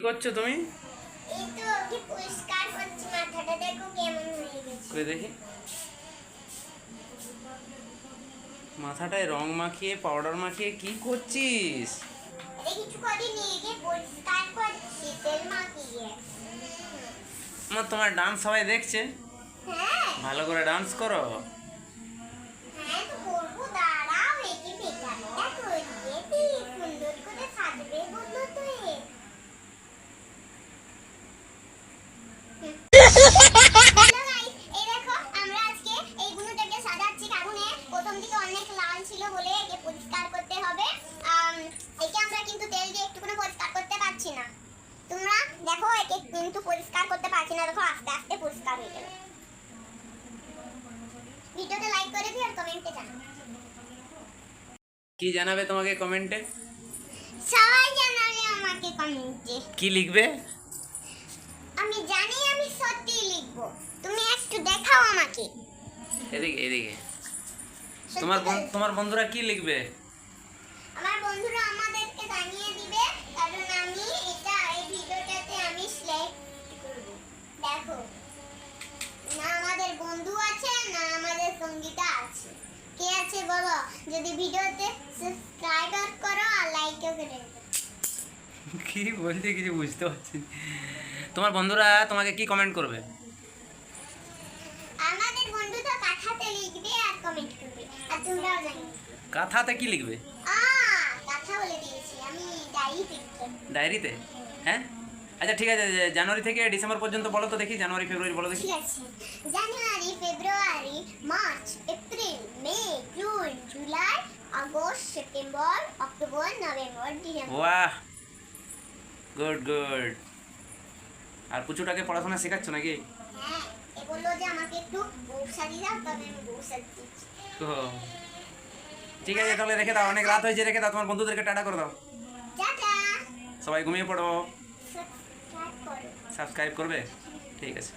করছ তুমি? দেখো মাথাটায় রং মাখিয়ে পাউডার মাখিয়ে কি করছিস? তোমার ডান্স সবাই দেখছে? হ্যাঁ। ভালো করে ডান্স করো হ্যাঁ তো করব দাঁড়াও একে মেকআপটা করিয়ে দিই সুন্দর করে সাজবে বলল তো এ Hello guys, এই দেখো আমরা আজকে এই গুলোটাকে সাজাচ্ছি কারণে প্রথম দিকে অনেক লাল ছিল বলে একে পরিষ্কার করতে হবে আম, একে আমরা কিন্তু তেল দিয়ে একটুকুনো পরিষ্কার করতে পারছি না তোমরা দেখো একে কিন্তু পরিষ্কার করতে পারছি না দেখো আস্তে আস্তে পরিষ্কার হয়ে গেল। ভিডিওতে লাইক করে দিও আর কমেন্টে জানাও। কি জানাবে তোমাকে কমেন্টে সবাই জানাবে আমাকে কমেন্টে কি লিখবে? আমি জানি আমি সত্যি লিখব। তুমি একটু দেখাও আমাকে। এদিকে এদিকে। তোমার তোমার বন্ধুরা কি লিখবে? আমার বন্ধুরা আমাদেরকে জানিয়ে দিবে কারণ আমি এটা এই ভিডিওটাতে আমি সিলেক্ট করব দেখো না আমাদের বন্ধু আছে না আমাদের সঙ্গীতা আছে কে আছে বলো যদি ভিডিওতে সাবস্ক্রাইব করো আর লাইকও করে কি বলতে কিছু বুঝতে পারছি তোমার বন্ধুরা তোমাকে কি কমেন্ট করবে? আমাদের বন্ধু তো কাঠাতে লিখবে আর কমেন্ট করবে আর তোমরাও জানিয়ে কাথাতে কি লিখবে? আ কথা বলে দিয়েছি আমি ডায়েরি লিখতে ডায়েরিতে হ্যাঁ? আচ্ছা ঠিক আছে জানুয়ারি থেকে ডিসেম্বর পর্যন্ত বলো তো দেখি জানুয়ারি ফেব্রুয়ারি বলো দেখি। ঠিক আছে January February March September October November December. বাহ! Good good. আর পুচুটাকে পড়াশোনা শেখাচ্ছ নাকি? হ্যাঁ এ বলল যে আমাকে একটু বউ সাজিয়ে দাও তবে আমি বউ সাজিয়ে দিচ্ছি। ও ঠিক আছে তাহলে রেখে দাও অনেক রাত হয়েছে রেখে দাও তোমার বন্ধুদেরকে টাটা করে দাও। সবাই ঘুমিয়ে পড়ো। সাবস্ক্রাইব করবে? ঠিক আছে।